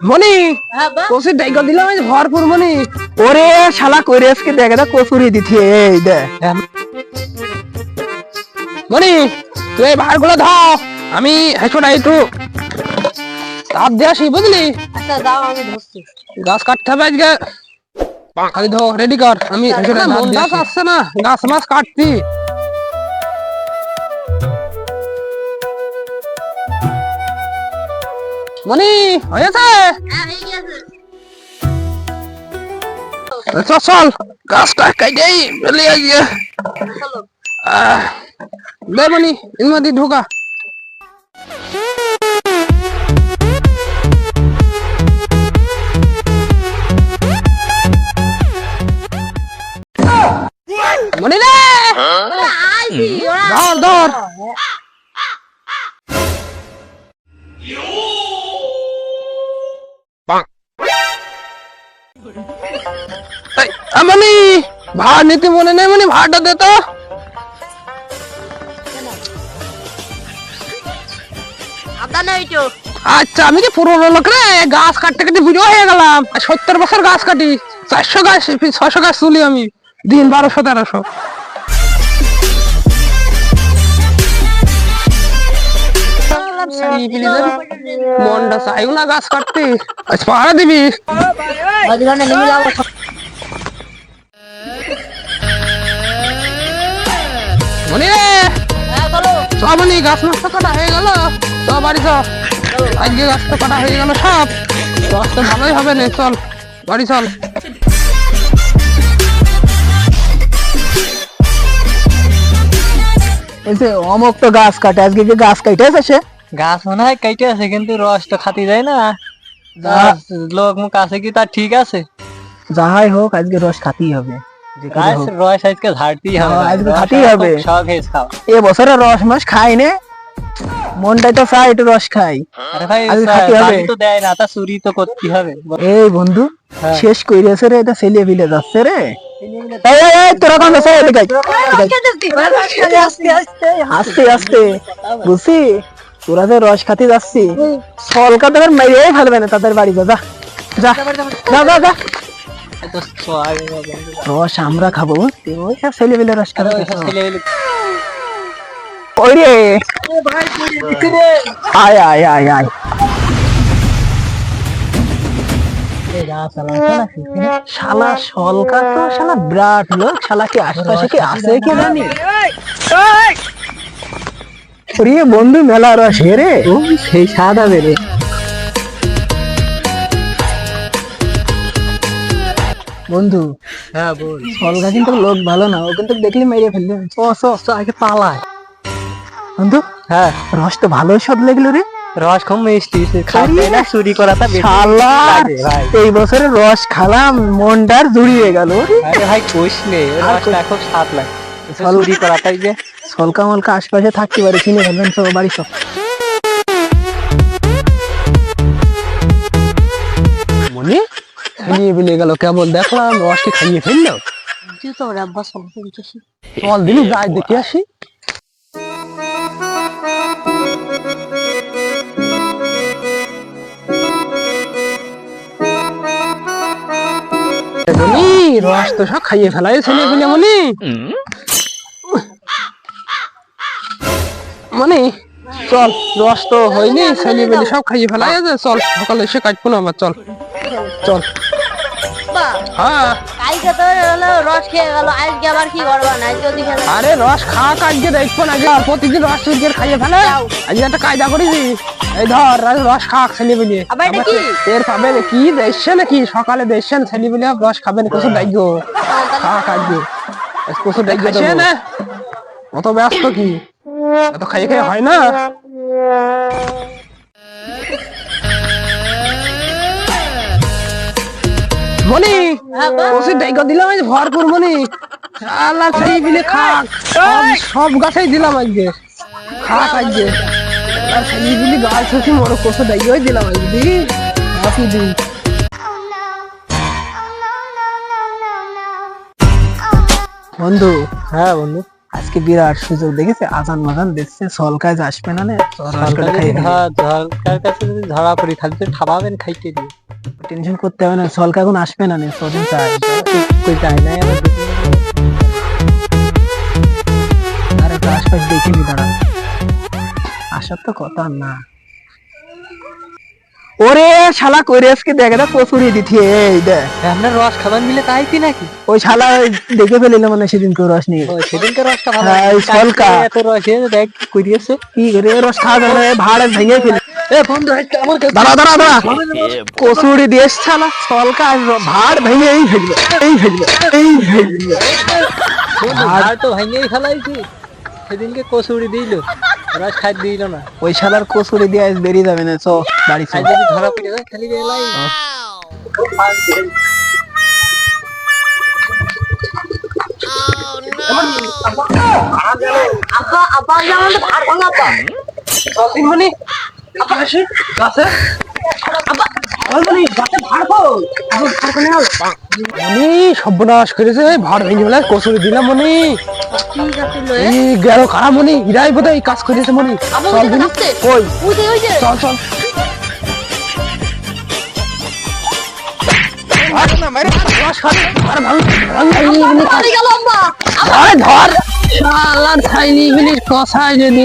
মনি বা কচুর দিলাম ভরপুর মনি ওরে শালা কইরে আজকে দেখে দা কচুরি দিতি এই দে মনি তুই এই ভাড়গুলো ধর আমি হেঁচোটা একটু। তাপ দিয়ে আসি বুঝলি? আচ্ছা দাও আমি ধরছি। গাছ কাটতে হবে আজকে। খালি ধর রেডি কর আমি হেঁচোটা মনটা আসছে না গাছ মাছ কাটতি। মনি হয়েছে হ্যাঁ চল চল। গাছটা কাইটেই বেরিয়ে গিয়ে। চলো। আহ, দে মনি এর মধ্যে ঢোকা। মনি রে! ধর ধর। ভাড় নিতে মনে নেই মনি ভাড়টা দে তো। আচ্ছা আমি কি পুরোনো লোক রে? গাছ কাটতে কাটতে বুড়ো হয়ে গেলাম। সত্তর বছর গাছ কাটি। চারশো গাছ ছয়শো গাছ তুলি আমি। দিন বারোশো তেরোশো। মনটা চাইও না গাছ কাটতে। পাহারা দিবি। মনি রে হ্যাঁ চলো গাছ নষ্ট কাটা হয়ে গেল। সব বাড়ি চল আজকে গাছ তো কাটা হয়ে গেল সব। গাছ তো ভালোই হবে না চল বাড়ি চল। যে অমুক তো গাছ কাটে আজকে কি গাছ কাটে আছে গাছ মনে হয় কাইটে আছে কিন্তু রস তো খাতি যায় না। লোক মুখ আছে কি তার ঠিক আছে? যাহাই হোক আজকে রস খাতেই হবে। গাছ রস আজকে ঝাড়তেই হবে হ্যাঁ, আজকে রস হবে। শখ হয়েছে খাওয়া এ বছরে রস মাস খাই নে। মনটাই তো চাই একটু রস খাই। আরে ভাই আজকে হবে। তো দেয় না তা চুরি তো করতে হবে। এই বন্ধু হ্যাঁ। শেষ কইরেছে রে এটা ছেলে বিলে যাচ্ছে রে। আস্তে আস্তে বুঝছি? তোরা যে রস খাতে যাচ্ছি। সলকা তোদের মেরেই ফেলবে না তাদের বাড়ি যা যা যা যা। রস আমরা খাব। রস আয় আয় আয় আয়। শালা সলকা তো শালা বিরাট লোক। শালা কি আশপাশে কি আছে কি জানি ওরে বন্ধু মেলা রস হে রে। সেই সাদা হবে বন্ধু হ্যাঁ বল। সলকা কিন্তু লোক ভালো না ও কিন্তু দেখলে মেরে চ চ চ আগে পালায়। বন্ধু হ্যাঁ। রস তো ভালোই স্বাদ লাগল রে। রস খুব মিষ্টি খাইতে না চুরি করাটা শালা ভাই। এই বছরে রস খালাম মনটার জুড়িয়ে গেল। আরে ভাই কোষ নেই রসটা খুব স্বাদ লাগে। চুরি করাটাই যে। সলকা মলকা আশপাশে থাকতে পারে চিনে ফেলবেন সব বাড়ি সব। মনি? গেল কেবল দেখলাম রসকে খাইয়ে ফেলল। চলো দিলি যাই দেখে আসি। রস তো সব খাইয়ে ফেলাই ছেলে পেলে মনি। মনি চল রস তো হয়নি ছেলে পেলে সব খাইয়ে ফেলাই আছে চল সকালে এসে না আমার চল। চল। হ্যাঁ। কালকে তো হলো রস খেয়ে গেল আজকে আবার কি করবা? না আজকে আরে রস খাওয়া কাজকে দেখব না যে প্রতিদিন রস চুরিয়ে খাইয়ে ফেলে আজকে একটা কায়দা করেছি। এই ধর রস খাওয়া ছেলে আবার এটা কি? এর পাবে কি দেখছে নাকি? সকালে দেখছেন ছেলে রস খাবেন কিছু ডাইগো। খাওয়া কাজকে কিছু না? অত ব্যস্ত কি? এত খাইয়ে খাইয়ে হয় না? মনি হ্যাঁ দিলাম আজ মনি আল্লাহ খাক। সব গাছেই দিলাম আজকে। খাক আজকে। আর গাছ হচ্ছে কষে ডাইগোই দিলাম আজকে আপনি দিই বন্ধু হ্যাঁ বন্ধু। আজকে বিরাট সুযোগ দেখেছে আজান মাজান দেখছে সল কাজ আসবে না সরকার কাছে যদি ধরা পড়ি তাহলে তো ঠাবাবেন খাইতে দিয়ে। টেনশন করতে হবে না সলকা এখন আসবে না নে সদিন চাই। কই আমার দিকে। আর একটা আশপাশ দেখে নি দাঁড়ান আসার তো কথা না। ওরে শালা কইরে আজকে? দেখে না কচুরি দিতি এই দেখ। আপনার রস খাবার মিলে তাই কি নাকি? ওই শালা দেখে ফেলিল মানে সেদিন কেউ রস নিয়ে। ও, সেদিনকে রসটা ভালো হ্যাঁ, সলকা। এত রস দেখ করিয়েছে কি করে? রস খাওয়া যাবে ভাড়া ভেঙে ফেলি। এ বন্ধু আমার দাঁড়া দাঁড়া দাঁড়া কচুরি দেশ ছালা সলকা আসবে ভাড় ভেঙে এই ফেলবে এই ফেলবে এই ফেলবে বন্ধু, তো ভাঙিয়েই ফেলাইছি সেদিনকে কচুরি দিল রস খাই দিল না ওই শালার কচুরি দিয়ে আজ বেরিয়ে যাবে না চো বাড়ি চো যদি ধরা পড়ে যায় খালি বেলাই আব্বা আব্বা যেমন ভাত ভাঙাতো মানে গাছে। সর্বনাশ করেছে ভাড় ভেঙে ফেলে কচুরি দিলাম মনি গেল খারাপ মনি হিরাই বোধহয় এই কাজ করেছে মনি চল যে। চল চল। ধর। শালার খাইনি কষায় যদি